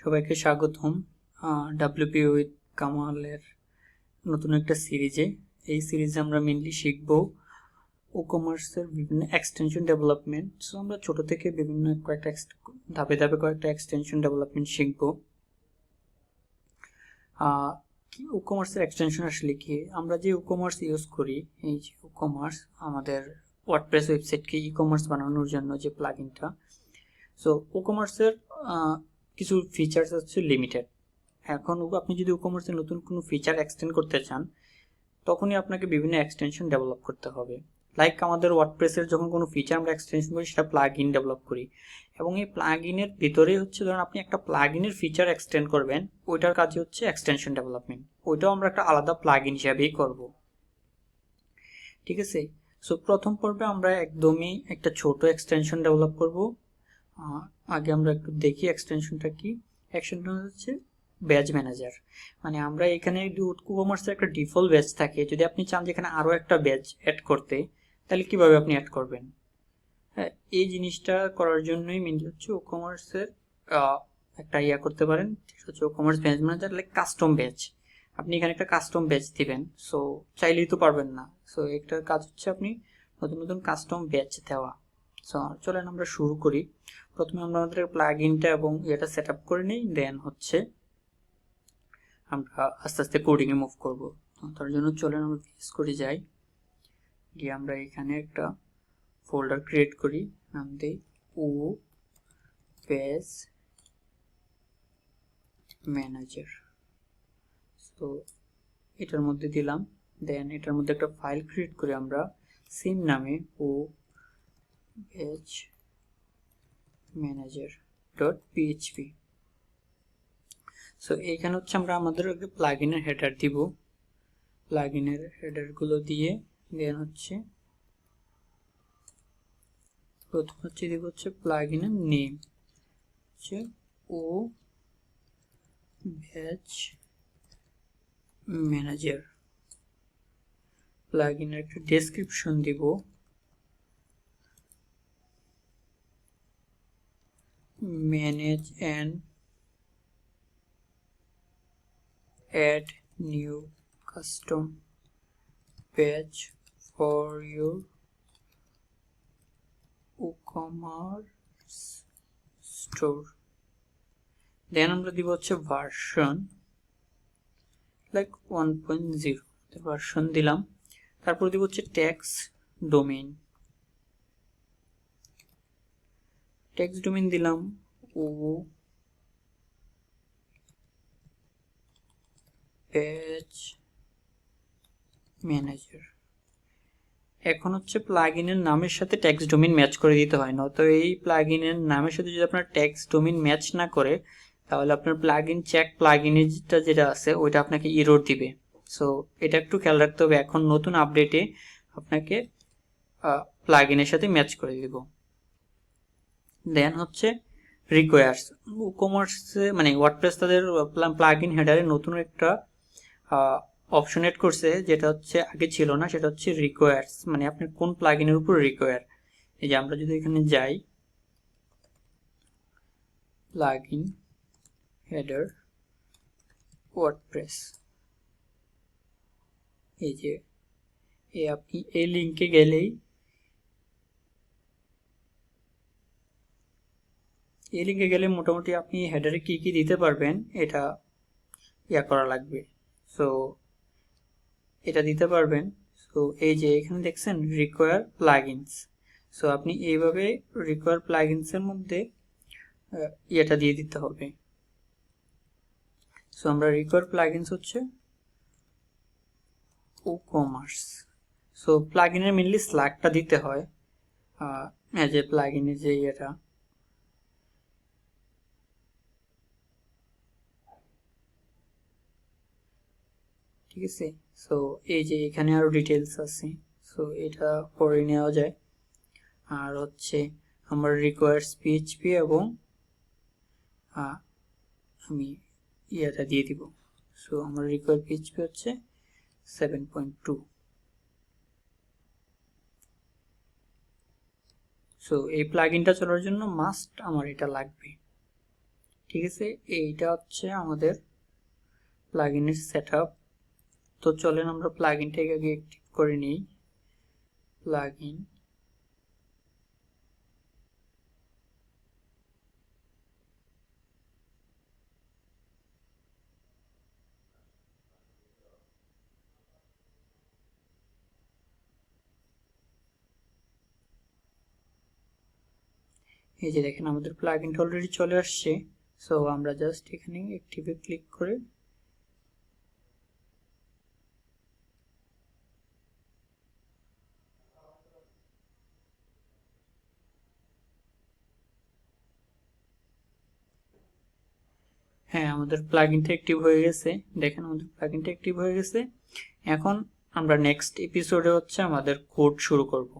সবাইকে স্বাগতম WP with কামালের নতুন একটা সিরিজে। এই সিরিজে আমরা মেনলি শিখব ও কমার্সের বিভিন্ন এক্সটেনশন ডেভেলপমেন্ট সো আমরা ছোট থেকে বিভিন্ন কয়েকটা ধাপে ধাপে কয়েকটা এক্সটেনশন ডেভেলপমেন্ট শিখব। ও কমার্সের এক্সটেনশন আসলে কি? আমরা যে ও কমার্স ইউজ করি, এই যে ও কমার্স আমাদের ওয়ার্ডপ্রেস ওয়েবসাইটকে ই কমার্স বানানোর জন্য যে প্লাগইনটা সো ও কমার্সের কিছু ফিচার্স হচ্ছে লিমিটেড এখন আপনি যদি ই কমার্সের নতুন কোনো ফিচার এক্সটেন্ড করতে চান, তখনই আপনাকে বিভিন্ন এক্সটেনশন ডেভেলপ করতে হবে। লাইক আমাদের ওয়ার্ডপ্রেসের যখন কোনো ফিচার আমরা এক্সটেনশন করি, সেটা প্লাগ ইন ডেভেলপ করি। এবং এই প্লাগ ইনের ভিতরে হচ্ছে, ধরুন আপনি একটা প্লাগ ইনের ফিচার এক্সটেন্ড করবেন, ওইটার কাজে হচ্ছে এক্সটেনশন ডেভেলপমেন্ট ওইটাও আমরা একটা আলাদা প্লাগ ইন হিসাবেই করব। ঠিক আছে? সো প্রথম পর্বে আমরা একদমই একটা ছোট এক্সটেনশন ডেভেলপ করব। আগে আমরা একটু দেখি এক্সটেনশনটা কি। এক্সটেনশন হচ্ছে ব্যাচ ম্যানেজার মানে আমরা এখানে কমার্সের একটা ডিফল্ট ব্যাচ থাকে, যদি আপনি চান যে এখানে আরও একটা ব্যাচ অ্যাড করতে, তাহলে কীভাবে আপনি অ্যাড করবেন? হ্যাঁ এই জিনিসটা করার জন্যই মেনলি হচ্ছে ও কমার্সের একটা ইয়া করতে পারেন। হচ্ছে WooCommerce badge manager like custom badge আপনি এখানে একটা কাস্টম ব্যাচ দিবেন সো চাইলেই তো পারবেন না। সো একটার কাজ হচ্ছে আপনি নতুন নতুন কাস্টম ব্যাচ দেওয়া। সো চলেন আমরা শুরু করি। প্রথমে আমরা আমাদের প্লাগ ইনটা এবং এটা সেট আপ করে নিই দেন হচ্ছে আমরা আস্তে আস্তে কোডিংয়ে মুভ করব। তার জন্য চলেন আমরা ভিএস করে যাই। গিয়ে আমরা এখানে একটা ফোল্ডার ক্রিয়েট করি, নাম দিই ও পেজ ম্যানেজার তো এটার মধ্যে দিলাম দেন এটার মধ্যে একটা ফাইল ক্রিয়েট করে আমরা সেম নামে woo page manager dot PHP so এইখানে হচ্ছে আমরা আমাদের প্লাগ ইনের হেডার দিব। প্লাগ ইনের হেডারগুলো দিয়ে দেন হচ্ছে প্রথম হচ্ছে দিব হচ্ছে প্লাগ ইনের নেম হচ্ছে ও ব্যাচ ম্যানেজার প্লাগ ইনের একটা ডেসক্রিপশন দিব। Manage and add new custom page for your WooCommerce store. Then আমরা দিব হচ্ছে version like one point zero version দিলাম। তারপর দিব হচ্ছে ট্যাক্স ডোমেইন ট্যাক্স ডোমেইন দিলাম। ও পেজ ম্যানেজার এখন হচ্ছে প্লাগইনের নামের সাথে ট্যাক্স ডোমিন ম্যাচ করে দিতে হয় না। তো এই প্লাগইনের নামের সাথে যদি আপনার ট্যাক্স ডোমিন ম্যাচ না করে তাহলে আপনার প্লাগইন চেক প্লাগইনটা যেটা আছে ওইটা আপনাকে ইরোর দিবে। সো এটা একটু খেয়াল রাখতে হবে। এখন নতুন আপডেটে আপনাকে প্লাগইনের সাথে ম্যাচ করে দিব। দেন হচ্ছে রিকোয়ার্স কমার্সে মানে ওয়ার্ডপ্রেস তাদের প্লাগ ইন হেডারে নতুন একটা অপশন এড করছে, যেটা হচ্ছে আগে ছিল না, সেটা হচ্ছে রিকোয়ার্স মানে আপনি কোন প্লাগইনের উপর রিকোয়ার এই যে আমরা যদি এখানে যাই প্লাগ ইন হেডার ওয়ার্ডপ্রেস এই যে আপনি এই লিঙ্কে গেলেই এই লিঙ্কে গেলে মোটামুটি আপনি হেডারে কি কি দিতে পারবেন, এটা ইয়া করা লাগবে। সো এটা দিতে পারবেন। সো এই যে এখানে দেখছেন রিকোয়ার প্লাগইনস সো আপনি এইভাবে রিকোয়ার প্লাগইনসের মধ্যে ইয়েটা দিয়ে দিতে হবে। সো আমরা রিকোয়ার প্লাগইনস হচ্ছে ও কমার্স সো প্লাগইনের মেনলি স্ল্যাগটা দিতে হয় অ্যাজ এ প্লাগইনের যে ইয়েটা। ঠিক আছে সো এই যে এখানে আরও ডিটেলস আছে। সো এটা পরে নেওয়া যায়। আর হচ্ছে আমার রিকোয়ার্স পিএইচপি এবং আমি ইয়েটা দিয়ে দিব। সো আমার রিকোয়ার পিএইচপি হচ্ছে সেভেন পয়েন্ট টু সো এই প্লাগইনটা চলার জন্য মাস্ট আমার এটা লাগবে। ঠিক আছে? এইটা হচ্ছে আমাদের প্লাগইনের সেটআপ তো চলেন আমরা প্লাগইনটাকে আগে অ্যাক্টিভ করে নিই। প্লাগইন এই যে দেখেন, আমাদের প্লাগইনটা অলরেডি চলে আসছে। সো আমরা জাস্ট এখানে অ্যাক্টিভে ক্লিক করে হ্যাঁ আমাদের প্লাগিনটা অ্যাক্টিভ হয়ে গেছে। দেখেন আমাদের প্লাগিনটা অ্যাক্টিভ হয়ে গেছে। এখন আমরা নেক্সট এপিসোডে হচ্ছে আমাদের কোড শুরু করব।